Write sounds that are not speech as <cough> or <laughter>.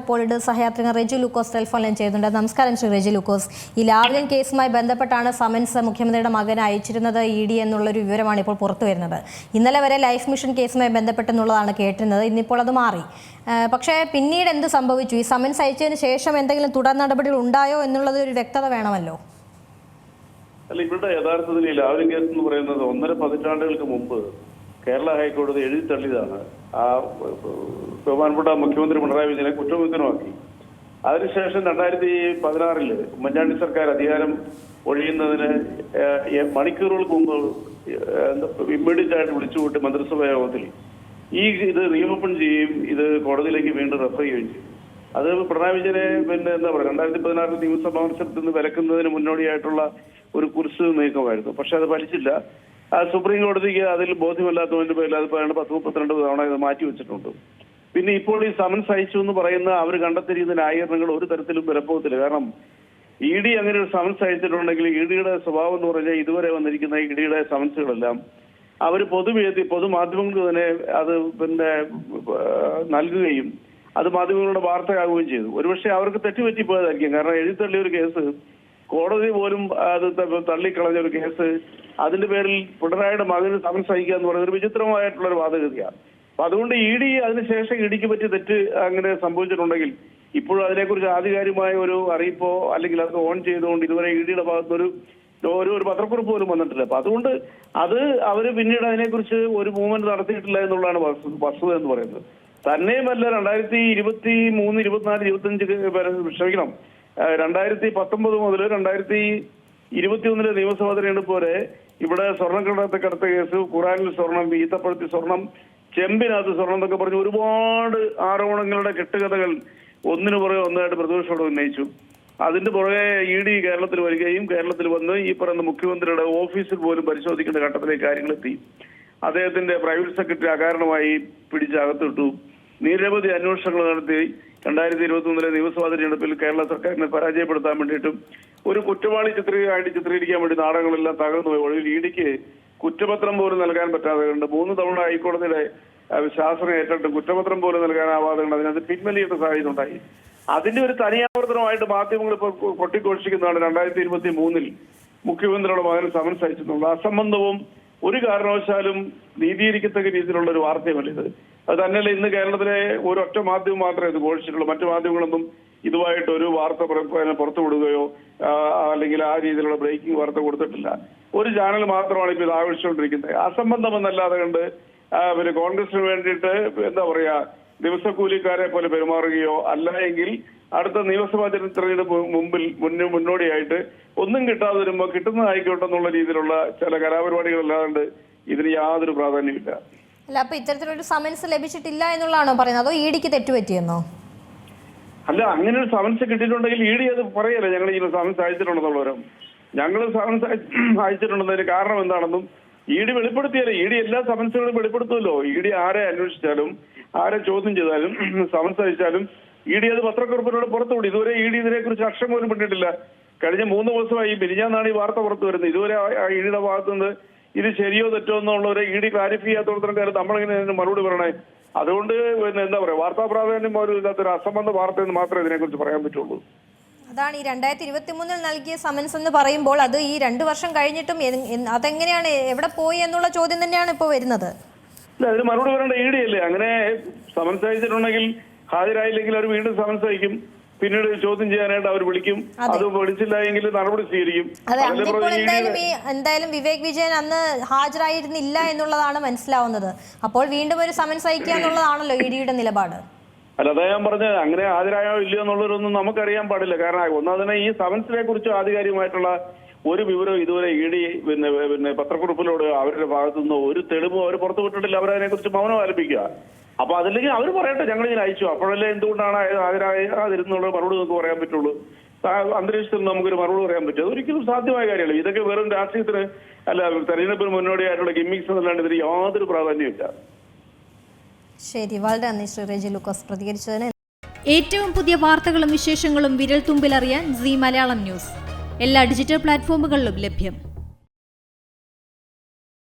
ഇപ്പോൾ സഹയാത്രികൻ Reju Lukose telephone line ചെയ്യുന്നുണ്ട്. നമസ്കാരം ശ്രീ റെജു ലൂക്കോസ്. ഈ ലാവ്ലിൻ കേസുമായി ബന്ധപ്പെട്ടാണ് സമൻസ് മുഖ്യമന്ത്രിയുടെ മകൻ അയച്ചിരുന്നത് ഇ ഡി എന്നുള്ളൊരു വിവരമാണ് ഇപ്പോൾ പുറത്തു വരുന്നത്. ഇന്നലെ വരെ ലൈഫ് മിഷൻ കേസുമായി ബന്ധപ്പെട്ടെന്നുള്ളതാണ് കേട്ടിരുന്നത്. ഇന്നിപ്പോൾ അത് മാറി. പക്ഷേ പിന്നീട് എന്ത് സംഭവിച്ചു? ഈ സമൻസ് അയച്ചതിന് ശേഷം എന്തെങ്കിലും തുടർ നടപടികൾ ഉണ്ടായോ എന്നുള്ളത് ഒരു വ്യക്തത വേണമല്ലോ? അല്ല ഇവിടെ യഥാർത്ഥത്തിൽ ഈ ലാവ്ലിൻ കേസ് എന്ന് പറയുന്നത് ഒന്നര പതിറ്റാണ്ടുകൾക്ക് മുമ്പ് കേരള ഹൈക്കോടതി എഴുതി തള്ളിയതാണ്. ആ ബഹുമാനപ്പെട്ട മുഖ്യമന്ത്രി പിണറായി വിജയനെ കുറ്റവിമുക്തനുമാക്കി. അതിനുശേഷം രണ്ടായിരത്തി പതിനാറിൽ ഉമ്മൻചാണ്ടി സർക്കാർ അധികാരം ഒഴിയുന്നതിന് മണിക്കൂറുകൾക്ക് മുമ്പ് ഇമ്മീഡിയറ്റ് ആയിട്ട് വിളിച്ചുകൂട്ടി മന്ത്രിസഭാ യോഗത്തിൽ ഈ ഇത് റീഓപ്പൺ ചെയ്യുകയും ഇത് കോടതിയിലേക്ക് വീണ്ടും റെഫർ ചെയ്യുകയും ചെയ്യും. അത് പിണറായി വിജയനെ പിന്നെ എന്താ പറയുക രണ്ടായിരത്തി പതിനാറിൽ നിയമസഭാ മത്സരത്തിൽ നിന്ന് വിലക്കുന്നതിന് മുന്നോടിയായിട്ടുള്ള ഒരു കുരിശ് നീക്കമായിരുന്നു. പക്ഷെ അത് ഫലിച്ചില്ല. ആ സുപ്രീം കോടതിക്ക് അതിൽ ബോധ്യമല്ലാത്തതിന്റെ പേരിൽ അത് പറയുന്നത് പത്ത് മുപ്പത്തിരണ്ട് തവണ ഇത് മാറ്റി വെച്ചിട്ടുണ്ട്. പിന്നെ ഇപ്പോൾ ഈ സമൻസ് അയച്ചു എന്ന് പറയുന്ന അവർ കണ്ടെത്തിയിരിക്കുന്ന ന്യായീകരണങ്ങൾ ഒരു തരത്തിലും വിലപ്പോകത്തില്ല കാരണം ഇ ഡി അങ്ങനെ ഒരു സമൻസ് അയച്ചിട്ടുണ്ടെങ്കിൽ ഇ ഡിയുടെ സ്വഭാവം എന്ന് പറഞ്ഞാൽ ഇതുവരെ വന്നിരിക്കുന്ന ഇ ഡിയുടെ സമൻസുകളെല്ലാം അവർ പൊതുവേദി പൊതുമാധ്യമങ്ങൾക്ക് തന്നെ അത് പിന്നെ നൽകുകയും അത് മാധ്യമങ്ങളുടെ വാർത്തയാകുകയും ചെയ്തു. ഒരുപക്ഷെ അവർക്ക് തെറ്റുപറ്റിപ്പോയതായിരിക്കും. കാരണം എഴുതിത്തള്ളിയ ഒരു കേസ് കോടതി പോലും അത് തള്ളിക്കളഞ്ഞ ഒരു കേസ് അതിന്റെ പേരിൽ പിണറായിയുടെ മകന് സമൻസ് അയക്കുക എന്ന് പറയുന്നത് ഒരു വിചിത്രമായിട്ടുള്ള ഒരു വാദഗതിയാണ്. അപ്പൊ അതുകൊണ്ട് ഇ ഡി അതിനുശേഷം ഇടിക്ക് പറ്റിയ തെറ്റ് അങ്ങനെ സംഭവിച്ചിട്ടുണ്ടെങ്കിൽ ഇപ്പോഴും അതിനെക്കുറിച്ച് ആധികാരികമായ ഒരു അറിയിപ്പോ അല്ലെങ്കിൽ അത് ഓൺ ചെയ്തുകൊണ്ട് ഇതുവരെ ഇ ഡിയുടെ ഭാഗത്തൊരു ഒരു ഒരു പത്രക്കുറിപ്പ് പോലും വന്നിട്ടില്ല. അപ്പൊ അതുകൊണ്ട് അത് അവർ പിന്നീട് അതിനെക്കുറിച്ച് ഒരു മൂവ്മെന്റ് നടത്തിയിട്ടില്ല എന്നുള്ളതാണ് വസ്തുത എന്ന് പറയുന്നത്. തന്നെയുമല്ല രണ്ടായിരത്തി ഇരുപത്തി മൂന്ന് ഇരുപത്തിനാല് ഇരുപത്തിയഞ്ച് വരെ ക്ഷമിക്കണം. രണ്ടായിരത്തി പത്തൊമ്പത് മുതൽ രണ്ടായിരത്തി ഇരുപത്തിയൊന്നിലെ നിയമസഭാ തെരഞ്ഞെടുപ്പ് വരെ ഇവിടെ സ്വർണക്കടത്ത് കടത്ത കേസ് ഖുറാനിൽ സ്വർണം ഈത്തപ്പഴത്തിൽ സ്വർണം ചെമ്പിനകത്ത് സ്വർണം എന്നൊക്കെ പറഞ്ഞ് ഒരുപാട് ആരോപണങ്ങളുടെ കെട്ടുകഥകൾ ഒന്നിനു പുറകെ ഒന്നായിട്ട് പ്രതിപക്ഷത്തോട് ഉന്നയിച്ചു. അതിന്റെ പുറകെ ഇ ഡി കേരളത്തിൽ വരികയും കേരളത്തിൽ വന്ന് ഈ പറയുന്ന മുഖ്യമന്ത്രിയുടെ ഓഫീസിൽ പോലും പരിശോധിക്കേണ്ട ഘട്ടത്തിലേക്ക് കാര്യങ്ങളെത്തി അദ്ദേഹത്തിന്റെ പ്രൈവറ്റ് സെക്രട്ടറി അകാരണമായി പിടിച്ചകത്തിട്ടു നിരവധി അന്വേഷണങ്ങൾ നടത്തി. രണ്ടായിരത്തി ഇരുപത്തി ഒന്നിലെ നിയമസഭാ തെരഞ്ഞെടുപ്പിൽ കേരള സർക്കാരിനെ പരാജയപ്പെടുത്താൻ വേണ്ടിയിട്ടും ഒരു കുറ്റവാളി ചിത്രീകരണമായിട്ട് ചിത്രീകരിക്കാൻ വേണ്ടി നാടകങ്ങളെല്ലാം തകർന്നു പോയി. ഒടുവിൽ ഇ ഡിക്ക് കുറ്റപത്രം പോലും നൽകാൻ പറ്റാതെ കണ്ട് മൂന്ന് തവണ ഹൈക്കോടതിയുടെ ശാസനം ഏറ്റിട്ട് കുറ്റപത്രം പോലും നൽകാനാവാതെ കണ്ട് അതിനകത്ത് പിൻവലിയേണ്ട സാഹചര്യം ഉണ്ടായി. അതിന്റെ ഒരു തനിയാവർത്തനമായിട്ട് മാധ്യമങ്ങൾ ഇപ്പോൾ കൊട്ടിഘോഷിക്കുന്നതാണ് രണ്ടായിരത്തി ഇരുപത്തി മൂന്നിൽ മുഖ്യമന്ത്രിയുടെ മകൻ സമൻസ് അയച്ചിട്ടുള്ളത്. അസംബന്ധവും ഒരു കാരണവശാലും നീതീകരിക്കത്തക്ക രീതിയിലുള്ള ഒരു വാർത്തയുമല്ല ഇത് അത് തന്നെയല്ല ഇന്ന് കേരളത്തിലെ ഒറ്റ മാധ്യമം മാത്രമേ ഇത് ഘോഷിച്ചിട്ടുള്ളൂ മറ്റു മാധ്യമങ്ങളൊന്നും ഇതുമായിട്ട് ഒരു വാർത്ത പുറത്തു വിടുകയോ അല്ലെങ്കിൽ ആ രീതിയിലുള്ള ബ്രേക്കിംഗ് വാർത്ത കൊടുത്തിട്ടില്ല. ഒരു ചാനൽ മാത്രമാണ് ഇപ്പൊ ഇത് ആവശ്യമുകൊണ്ടിരിക്കുന്നത് അസംബന്ധമെന്നല്ലാതെ കണ്ട് ആ, പിന്നെ കോൺഗ്രസിന് വേണ്ടിയിട്ട് എന്താ പറയാ ദിവസക്കൂലിക്കാരെ പോലെ പെരുമാറുകയോ അല്ല എങ്കിൽ അടുത്ത നിയമസഭാ തെരഞ്ഞെടുപ്പ് മുമ്പിൽ മുന്നേ മുന്നോടിയായിട്ട് ഒന്നും കിട്ടാതെ വരുമ്പോൾ കിട്ടുന്നതായിക്കോട്ടെ എന്നുള്ള രീതിയിലുള്ള ചില കലാപരിപാടികളല്ലാതെ ഇതിന് യാതൊരു പ്രാധാന്യമില്ല അല്ല അപ്പൊ ഇത്തരത്തിലൊരു സമൻസ് ലഭിച്ചിട്ടില്ല എന്നുള്ളതാണോ പറയുന്നത്? അതോ ഇ ഡിക്ക് തെറ്റുപറ്റിയെന്നോ? അല്ല അങ്ങനെ ഒരു സമൻസ് കിട്ടിയിട്ടുണ്ടെങ്കിൽ ഇ ഡി അത് പറയല്ലേ? ഞങ്ങൾ ഈ സമൻസ് അയച്ചിട്ടുണ്ടെന്നുള്ളവരും. ഞങ്ങൾ സമൻസ് അയ- അയച്ചിട്ടുണ്ടെന്നതിന് കാരണം എന്താണെന്നും ഇ ഡി വെളിപ്പെടുത്തിയാലേ ഇ ഡി എല്ലാ സമൻസുകളും വെളിപ്പെടുത്തുമല്ലോ. ഇ ഡി ആരെ അന്വേഷിച്ചാലും ആരെ ചോദ്യം ചെയ്താലും <clears throat> സമൻസ് അയച്ചാലും ഇ ഡി അത് പത്രക്കുറിപ്പിനോട് പുറത്തുവിടും. ഇതുവരെ ഇ ഡി ഇതിനെ കുറിച്ച് അക്ഷരം പോലും പിന്നിട്ടില്ല കഴിഞ്ഞ മൂന്ന് ദിവസമായി മിനിഞ്ഞാന്നാണ് ഈ വാർത്ത പുറത്തു വരുന്നത് ഇതുവരെ ഇ ഡിയുടെ ഭാഗത്തു നിന്ന് ഇത് ശരിയോ തെറ്റോ എന്നുള്ളവരെ ഇ ഡി ക്ലാരിഫൈ ചെയ്യാത്തോടത്തോളം കാര്യം നമ്മളിങ്ങനെ ഇതിന് മറുപടി പറയണേ? അതുകൊണ്ട് പിന്നെ എന്താ പറയാ വാർത്താ പ്രാധാന്യം പോലും ഇല്ലാത്തൊരു അസംബന്ധ വാർത്ത എന്ന് മാത്രമേ ഇതിനെക്കുറിച്ച് പറയാൻ പറ്റുള്ളൂ. അതാണ് ഈ രണ്ടായിരത്തി ഇരുപത്തി മൂന്നിൽ നൽകിയ സമൻസ് എന്ന് പറയുമ്പോൾ അത് ഈ രണ്ടു വർഷം കഴിഞ്ഞിട്ടും അതെങ്ങനെയാണ് എവിടെ പോയി എന്നുള്ള ചോദ്യം തന്നെയാണ് ഇപ്പോൾ വരുന്നത്. ഇല്ല അതിന് മറുപടി പറയേണ്ട ഈ ഡി അല്ലേ? അങ്ങനെ സമൻസ് അയച്ചിട്ടുണ്ടെങ്കിൽ ഹാജരായില്ലെങ്കിൽ അവർ വീണ്ടും സമൻസ് അയക്കും. പിന്നീട് ചോദ്യം ചെയ്യാനായിട്ട് അവർ വിളിക്കും. അത്. വിളിച്ചില്ല എങ്കിൽ നടപടി സ്വീകരിക്കും. എന്തായാലും വിവേക് വിജയൻ അന്ന് ഹാജരായിരുന്നില്ല എന്നുള്ളതാണ് മനസ്സിലാവുന്നത്. അപ്പോൾ വീണ്ടും ഒരു സമൻസ് അയക്കുക എന്നുള്ളതാണല്ലോ ഇ ഡിയുടെ നിലപാട്. അല്ല അതാ ഞാൻ പറഞ്ഞത്. അങ്ങനെ ഹാജരായോ ഇല്ലയോ എന്നുള്ളതൊന്നും നമുക്കറിയാൻ പാടില്ല. കാരണം തന്നെ ഈ സമൻസിനെ കുറിച്ച് ആധികാരികമായിട്ടുള്ള ഒരു വിവരവും ഇതുവരെ ഇ ഡി പിന്നെ പിന്നെ പത്രക്കുറിപ്പിലൂടെ അവരുടെ ഭാഗത്തുനിന്ന് ഒരു തെളിവും അവർ പുറത്തുവിട്ടിട്ടില്ല. അവരതിനെ കുറിച്ച് മൗനം ആലപിക്കുക അപ്പൊ അതില്ലെങ്കിൽ അവർ പറയട്ടെ ഞങ്ങൾ ഇങ്ങനെ അയച്ചു. അപ്പോഴല്ലേ എന്തുകൊണ്ടാണ് ഹാജരാകാതിരുന്നുള്ള മറുപടി നമുക്ക് പറയാൻ പറ്റുള്ളൂ. അന്തരീക്ഷത്തിൽ നമുക്കൊരു മറുപടി പറയാൻ പറ്റും. അതൊരിക്കലും സാധ്യമായ കാര്യമല്ല. ഇതൊക്കെ വെറും രാഷ്ട്രീയത്തിന് അല്ല തെരഞ്ഞെടുപ്പിന് മുന്നോടിയായിട്ടുള്ള ഗിമ്മിക്സ് എന്നല്ലാണ്ട് ഇതിന് യാതൊരു പ്രാധാന്യമില്ല ശരി വളരെ നന്ദി ശ്രീ റെജി ലൂക്കോസ് പ്രതികരിച്ചതിന്. ഏറ്റവും പുതിയ വാർത്തകളും വിശേഷങ്ങളും വിരൽ തുമ്പിലറിയാൻ സി മലയാളം ന്യൂസ്. എല്ലാ ഡിജിറ്റൽ പ്ലാറ്റ്ഫോമുകളിലും ലഭ്യം.